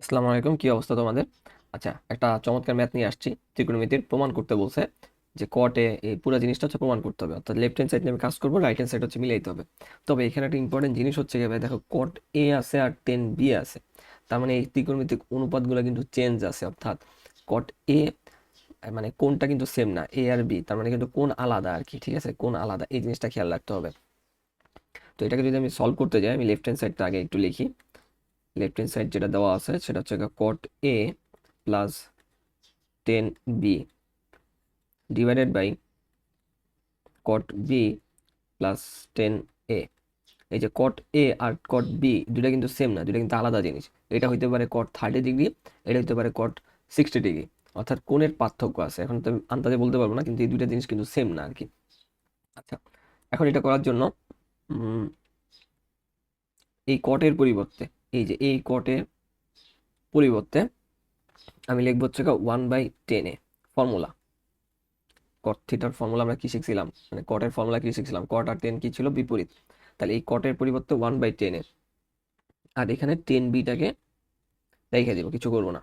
আসসালামু আলাইকুম, কি অবস্থা তোমাদের? আচ্ছা একটা চমৎকার ম্যাথ নিয়ে আসছি। ত্রিকোণমিতির প্রমাণ করতে বলছে যে কটে এই পুরো জিনিসটা হচ্ছে প্রমাণ করতে হবে। অর্থাৎ লেফট হ্যান্ড সাইড আমি কাজ করব রাইট হ্যান্ড সাইড হচ্ছে মিলাইতে হবে। তবে এখানে একটা ইম্পর্টেন্ট জিনিস হচ্ছে ভাই, দেখো কট এ আছে আর টেন বি আছে। তার মানে এই ত্রিকোণমিতিক অনুপাতগুলো কিন্তু চেঞ্জ আছে, অর্থাৎ কট এ মানে কোনটা কিন্তু সেম না এ আর বি তার মানে কিন্তু কোন আলাদা আর কি, ঠিক আছে? কোন আলাদা, এই জিনিসটা খেয়াল রাখতে হবে। তো এটাকে যদি আমি সলভ করতে যাই, আমি লেফট হ্যান্ড সাইডটা আগে একটু লিখি। লেফট হ্যান্ড সাইড যেটা দেওয়া আছে সেটা হচ্ছে cot A plus ten B divided by cot B plus ten A এই যে কট এ আর কট বি দুটা কিন্তু সেম না দুটা কিন্তু আলাদা জিনিস। এটা হইতে পারে কট থার্টি ডিগ্রি এটা হইতে পারে কট সিক্সটি ডিগ্রি অর্থাৎ কোণের পার্থক্য আছে। এখন তো আন্দাজে বলতে পারব না, কিন্তু এই দুইটা জিনিস কিন্তু সেম না আর কি আচ্ছা এখন এটা করার জন্য এই কটের পরিবর্তে এই যে এই কটের পরিবর্তে আমি লিখব হচ্ছে ওয়ান বাই টেনে ফর্মুলা কট থিটার ফর্মুলা আমরা কি শিখছিলাম? মানে কটের ফর্মুলা কি শিখছিলাম? কট আর টেন কি ছিল? বিপরীত। তাহলে এই কটের পরিবর্তে ওয়ান বাই টেনে আর এখানে টেন বিটাকে রেখে দিব, কিছু করব না।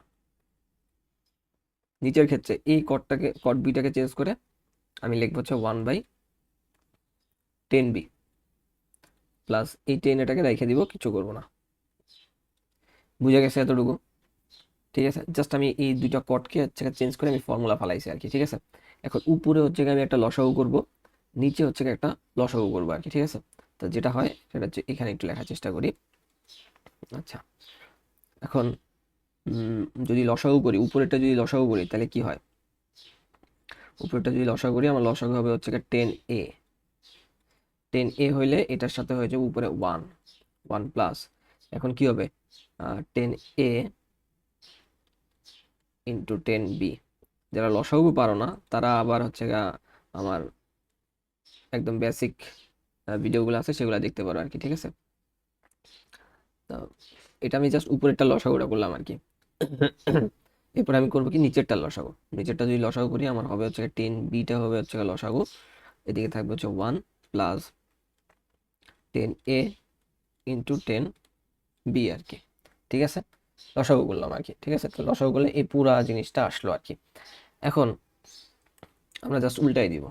নিচের ক্ষেত্রে এই কটটাকে কট বিটাকে চেঞ্জ করে আমি লিখব হচ্ছে one by ten B plus এই টেন এটাকে রেখে দিব, কিছু করব না। বুঝে গেছে এতটুকু। ঠিক আছে? জাস্ট আমি এই দুইটা কটকে হচ্ছে চেঞ্জ করে আমি ফর্মুলা ফালাইছি আর কি ঠিক আছে? এখন উপরে হচ্ছে আমি একটা লসাগু করব, নিচে হচ্ছে একটা লসাগু করব আর কি ঠিক আছে? তো যেটা হয়, সেটা হচ্ছে এখানে একটু লেখার চেষ্টা করি। আচ্ছা। এখন যদি লসাগু করি, উপরেরটা যদি লসাগু করি, তাহলে কি হয়? উপরেরটা যদি লসাগু করি, আমার লসাগু হবে হচ্ছে গিয়ে টেন এ টেন এ হইলে এটার সাথে হয়ে যাবে উপরে ওয়ান ওয়ান প্লাস এখন কি হবে? Ten A into ten B যারা লসাগু পারো না, তারা আবার হচ্ছে আমার একদম বেসিক ভিডিওগুলো আছে, সেগুলো দেখতে পারো আর কি ঠিক আছে? তো এটা আমি জাস্ট উপরেরটা লসাগুটা করলাম আর কি এরপর আমি করব কি, নিচেরটা লসাগু। নিচেরটা যদি লসাগু করি, আমার হবে হচ্ছে টেন বিটা হবে হচ্ছে লসাগু। এদিকে থাকবে হচ্ছে one plus ten A into ten B আর কি ঠিক আছে? লসাগু করলাম আর কি ঠিক আছে? তো লসাগু করলে এই পুরা জিনিসটা আসলো আর কি এখন আমরা জাস্ট উল্টাই দিব।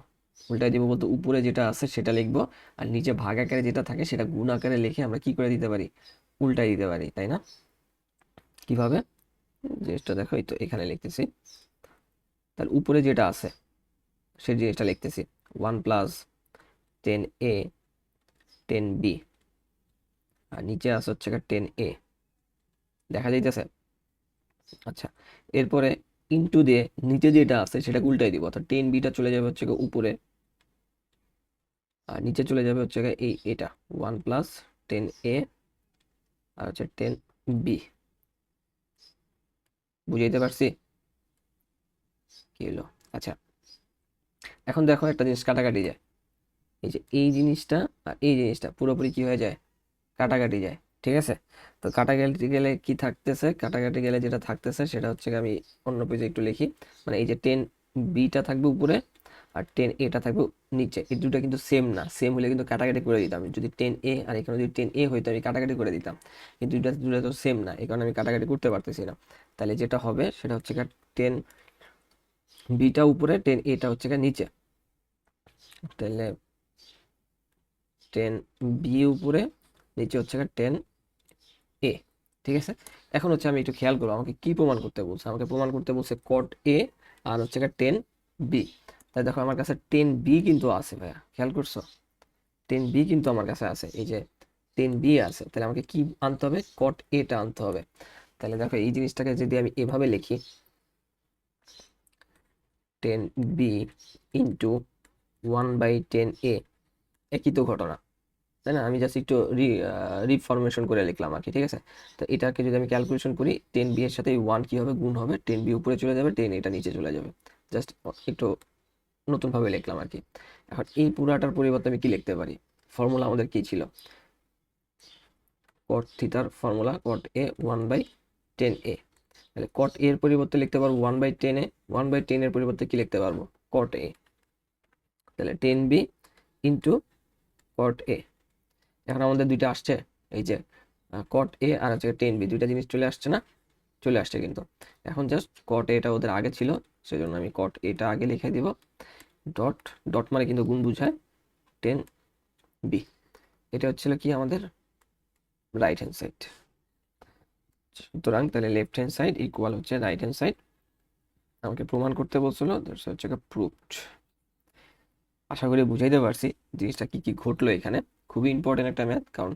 উল্টাই দিব বলতে উপরে যেটা আছে সেটা লিখব, আর নিচে ভাগ আকারে যেটা থাকে সেটা গুণ আকারে লিখে আমরা কি করে দিতে পারি? উল্টাই দিতে পারি, তাই না? কীভাবে? জিনিসটা দেখো, এই তো এখানে লিখতেছি। তার উপরে যেটা আছে সেই জিনিসটা লিখতেছি। One plus ten A ten B আর নিচে আছে হচ্ছে টেন এ দেখা যাইতেছে। আচ্ছা এরপরে ইনটু দিয়ে নিচে যেটা আছে সেটা উল্টাই দিব, অর্থাৎ টেন বিটা চলে যাবে হচ্ছে উপরে। আর নিচে চলে যাবে হচ্ছে এই এটা ওয়ান প্লাস টেন এ আর হচ্ছে টেন বি বুঝাইতে পারছি? কি হলো? আচ্ছা এখন দেখো একটা জিনিস কাটাকাটি যায়। এই যে এই জিনিসটা আর এই জিনিসটা পুরোপুরি কি হয়ে যায়? কাটাকাটি যায়। ঠিক আছে? তো কাটাকাটি গেলে কি থাকতেছে? কাটাকাটি গেলে যেটা থাকতেছে সেটা হচ্ছে আমি অন্য পেজে একটু লিখি। মানে এই যে টেন বিটা থাকবে উপরে আর টেন এটা থাকবে নিচে। এই দুটো কিন্তু সেম না। সেম হলে কিন্তু কাটাকাটি করে দিতাম। যদি টেন এ আর এখানে যদি টেন এ হইতো আমি কাটাকাটি করে দিতাম। কিন্তু দুটা দুটো তো সেম না। এই কারণে আমি কাটাকাটি করতে পারতেছি না। তাহলে যেটা হবে সেটা হচ্ছে টেন বিটা উপরে টেন এটা হচ্ছে নিচে। তাহলে টেন বি উপরে, নিচে হচ্ছে টেন ঠিক আছে? এখন হচ্ছে আমি একটু খেয়াল করব, আমাকে কি প্রমাণ করতে বলছে? আমাকে প্রমাণ করতে বলছে কট এ আর হচ্ছে টেন বি তাই দেখো আমার কাছে টেন বি কিন্তু আছে ভাইয়া, খেয়াল করছ? টেন বি কিন্তু আমার কাছে আছে, এই যে টেন বি আছে, তাহলে আমাকে কি আনতে হবে? কট এটা আনতে হবে। তাহলে দেখো এই জিনিসটাকে যদি আমি এভাবে লিখি ten B into one by ten A একই তো ঘটনা। তাই না? আমি জাস্ট একটু রি রিফরমেশন করে লিখলাম আর কি, ঠিক আছে? তো এটাকে যদি আমি ক্যালকুলেশন করি টেন বি এর সাথে ওয়ান কি হবে গুণ হবে? টেন বি উপরে চলে যাবে টেন এটা নিচে চলে যাবে। জাস্ট একটু নতুনভাবে লিখলাম আর কি। এখন এই পুরাটার পরিবর্তে আমি কি লিখতে পারি? ফর্মুলা আমাদের কি ছিল? কট থিটার formula cot A one by ten A তাহলে কট এর পরিবর্তে লিখতে পারব one by ten A one by ten এর পরিবর্তে কি লিখতে পারব? কট এ তাহলে ten B into cot A এখন আমাদের দুইটা আসছে, এই যে কট এ আর হচ্ছে টেন বি দুইটা জিনিস চলে আসছে না? চলে আসছে কিন্তু। এখন জাস্ট কট এটা ওদের আগে ছিল সেই জন্য আমি কট এটা আগে লিখে দিব। ডট ডট মানে কিন্তু গুণ বুঝায় টেন বি এটা হচ্ছিল কি আমাদের? রাইট হ্যান্ড সাইড সুতরাং তাহলে লেফট হ্যান্ড সাইড ইকুয়াল হচ্ছে রাইট হ্যান্ড সাইড আমাকে প্রমাণ করতে বলছিল হচ্ছে প্রুভড আশা করি বুঝাইতে পারছি, জিনিসটা কি কি ঘটলো এখানে। খুবই ইম্পর্টেন্ট একটা ম্যাথ কারণ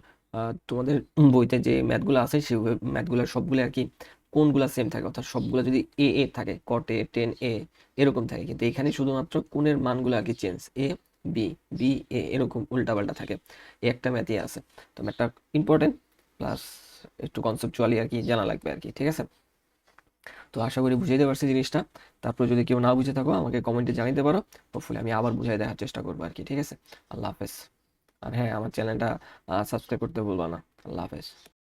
তোমাদের বইতে যে ম্যাথগুলো আছে সেই ম্যাথগুলো সবগুলো আর কি কোনগুলো সেম থাকে? অর্থাৎ সবগুলো যদি এ এ থাকে কট টেন এ এরকম থাকে। কিন্তু এখানে শুধুমাত্র কোণের মানগুলো আর কি change A B B A এরকম উল্টাপাল্টা থাকে। এ একটা ম্যাথই আছে। তো ম্যাথটা ইম্পর্টেন্ট প্লাস একটু কনসেপচুয়ালি আর কি জানা লাগবে আর কি, ঠিক আছে? তো আশা করি বুঝাইতে পারছি জিনিসটা। তারপর যদি কেউ না বুঝে থাকো, আমাকে কমেন্টে জানাতে পারো। হোপফুলি আমি আবার বুঝাই দেওয়ার চেষ্টা করব আর কি, ঠিক আছে? আল্লাহ হাফেজ। আর হ্যাঁ আমার চ্যানেলটা সাবস্ক্রাইব করতে ভুলবা না। আল্লাহ হাফেজ।